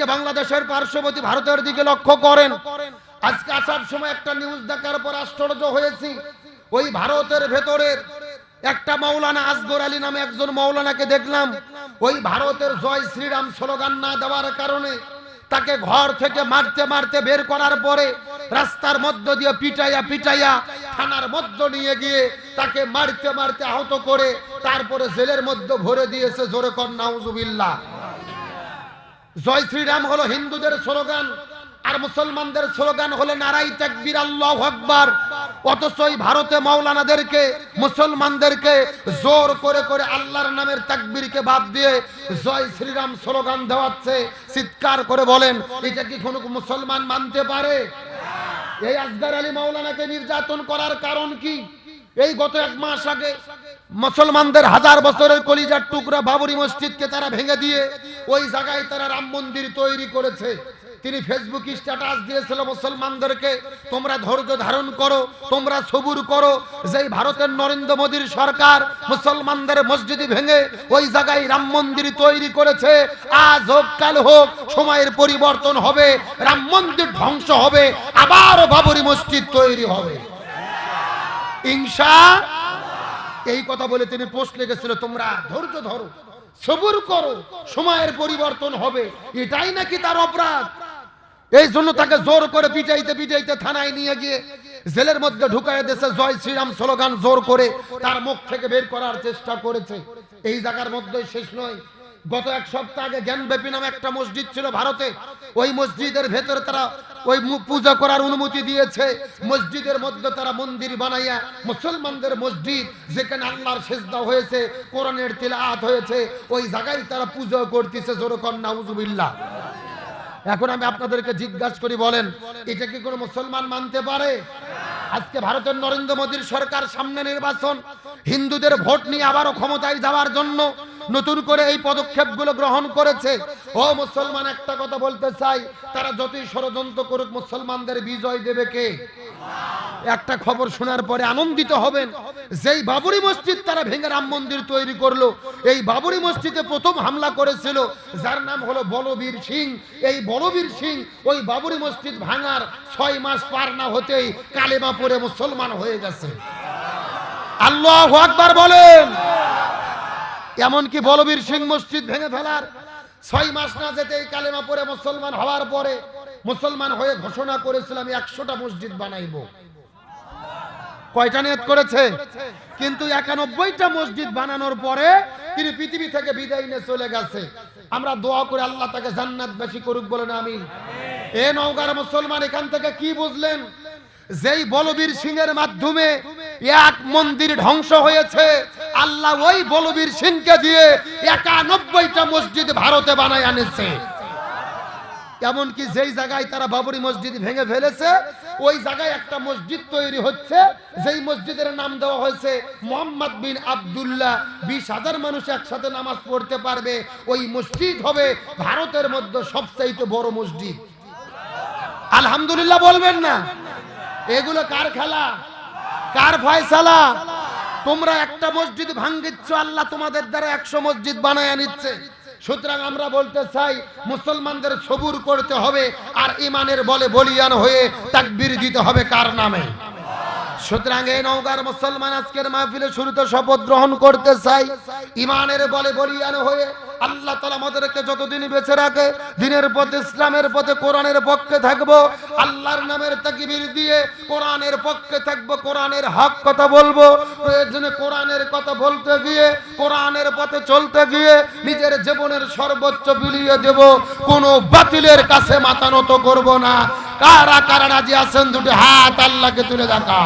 বাংলাদেশের পার্শ্ববর্তী ভারতের দিকে লক্ষ্য করেন, আজকে আসার সময় একটা নিউজ দেখার পর আশ্চর্য হয়েছি। ওই ভারতের ভেতরের একটা মৌলানা আসগর আলী নামে একজন মৌলানাকে দেখলাম। ওই ভারতের জয় শ্রীরাম স্লোগান না দেওয়ার কারণে তাকে ঘর থেকে মারতে মারতে বের করার পরে রাস্তার মধ্য দিয়ে পিটাইয়া পিটাইয়া থানার মধ্য নিয়ে গিয়ে তাকে মারতে মারতে আহত করে তারপরে জেলের মধ্যে ভরে দিয়েছে জোরে কর, নাউজুবিল্লাহ। জয় শ্রীরাম হলো হিন্দুদের স্লোগান, আর মুসলমানদের স্লোগান হলো নারাই তাকবীর, আল্লাহ আকবার। অথচ ওই ভারতে মাওলানাদেরকে, মুসলমানদেরকে জোর করে করে আল্লাহর নামের তাকবীরকে বাদ দিয়ে জয় শ্রীরাম স্লোগান দেওয়াচ্ছে। চিৎকার করে বলেন, এটা কি কোনো মুসলমান মানতে পারে? এই আসগার আলী মাওলানাকে নির্যাতন করার কারণ কি? এই গত এক মাস আগে মুসলমানদের হাজার বছরের কলিজার টুকরা বাবরি মসজিদকে তারা ভেঙে দিয়ে ওই জায়গায় তারা রাম মন্দির তৈরি করেছে। তিনি ফেসবুক স্ট্যাটাস দিয়েছিল মুসলমানদেরকে, তোমরা ধৈর্য ধারণ করো, তোমরা সবুর করো। যেই ভারতের নরেন্দ্র মোদীর সরকার মুসলমানদের মসজিদ ভেঙে ওই জায়গায় রাম মন্দির তৈরি করেছে। আজ হোক, কাল হোক, সময়ের পরিবর্তন হবে, রাম মন্দির ধ্বংস হবে, আবার বাবরি মসজিদ তৈরি হবে। ইনশা এই কথা বলে তিনি পোস্ট লিখেছিল, তোমরা ধৈর্য ধরো, সবুর করো, সময়ের পরিবর্তন হবে। এটাই নাকি তার অপরাধ? এই জন্য তাকে জোর করে পিটাইতে পিটাইতে থানায় নিয়ে গিয়ে জেলের মধ্যে ঢুকায় দেশে জয় শ্রীরাম স্লোগান জোর করে তার মুখ থেকে বের করার চেষ্টা করেছে। এই জায়গার মধ্যে শেষ নয় গত এক সপ্তাহ আগে জ্ঞানব্যাপী নামে একটা মসজিদ ছিল ভারতে। ওই মসজিদের ভেতরে তারা ওই পূজা করার অনুমতি দিয়েছে। মসজিদের মধ্যে তারা মন্দির বানাইয়া মুসলমানদের মসজিদ যেখানে আল্লাহর সেজদা হয়েছে, কোরআনের তিলাআত হয়েছে, ওই জায়গায় তারা পূজা করতেছে জোরকর নাউজুবিল্লাহ। এখন আমি আপনাদেরকে জিজ্ঞাসা করি, বলেন, এটা কি কোনো মুসলমান মানতে পারে? আজকে ভারতের নরেন্দ্র মোদীর সরকার সামনে নির্বাচন, হিন্দুদের ভোট নিয়ে আবারও ক্ষমতায় যাওয়ার জন্য নতুন করে এই পদক্ষেপগুলো গ্রহণ করেছে। ও মুসলমান, একটা কথা বলতে চাই, তারা যতই ষড়যন্ত্র করুক, মুসলমানদের বিজয় দেবে কে? একটা খবর শোনার পরে আনন্দিত হবেন, যেই বাবরি মসজিদ তারা ভেঙে রাম মন্দির তৈরি করল, এই বাবরি মসজিদে প্রথম হামলা করেছিল, যার নাম হলো বলবীর সিং। এই বলবীর সিং ওই বাবরি মসজিদ ভাঙার ছয় মাস পার না হতেই কালেমা পরে মুসলমান হয়ে গেছে। আল্লাহ আকবার বলেন। এমনকি বলবীর সিং মসজিদ ভেঙে ফেলার ছয় মাস না যেতেই কালেমা পরে মুসলমান হওয়ার পরে মুসলমান হয়ে ঘোষণা করেছিল আমি একশোটা মসজিদ বানাইবো। কয়টা নিয়ত করেছে? কিন্তু একানব্বইটা মসজিদ বানানোর পরে তিনি পৃথিবী থেকে বিদায় নিয়ে চলে গেছে। আমরা দোয়া করে আল্লাহ তাকে জান্নাত বেশি করুক বলে না আমি এ নওগার মুসলমান এখান থেকে কি বুঝলেন? যেই বলবীর সিং এর মাধ্যমে এক মন্দির ধ্বংস হয়েছে আল্লাহ ওই বলবীর সিংকে দিয়ে একানব্বইটা মসজিদ ভারতে বানায় আনেছে। এমনকি যেই জায়গায় তারা বাবরি মসজিদ ভেঙে ফেলেছে, ওই জায়গায় একটা মসজিদ তৈরি হচ্ছে, যেই মসজিদের নাম দেওয়া হয়েছে মোহাম্মদ বিন আব্দুল্লাহ। বিশ হাজার মানুষ একসাথে নামাজ পড়তে পারবে, ওই মসজিদ হবে ভারতের মধ্যে সবচাইতে বড় মসজিদ। আলহামদুলিল্লাহ বলবেন না। এগুলো কার খেলা? কার ফয়সালা? তোমরা একটা মসজিদ ভাঙ্গিচ্ছ আল্লাহ তোমাদের দ্বারা একশো মসজিদ বানায় নিচ্ছে। সুতরাং আমরা বলতে চাই, মুসলমানদের সবুর করতে হবে আর ইমানের বলে বলিয়ান হয়ে তাকবির দিতে হবে কার নামে? সুতরাং এই নওগার মুসলমান আজকের মাহফিলে শুরুতে শপথ গ্রহণ করতে চাই। ইমানের বলে বলিয়ান হয়ে আল্লাহ তালা আমাদেরকে যতদিন রাখে, দিনের পথে, ইসলামের পথে, কোরআনের পক্ষে থাকব, আল্লাহর নামের তাকিবির দিয়ে কোরআনের পক্ষে থাকব, কোরআনের হক কথা বলব কোরআনের কথা বলতে গিয়ে, কোরআনের পথে চলতে গিয়ে নিজের জীবনের সর্বোচ্চ বিলিয়ে দেব, কোনো বাতিলের কাছে মাথা করব না। কারা কারা রাজি আছেন দুটি হাত আল্লাহকে তুলে দেখা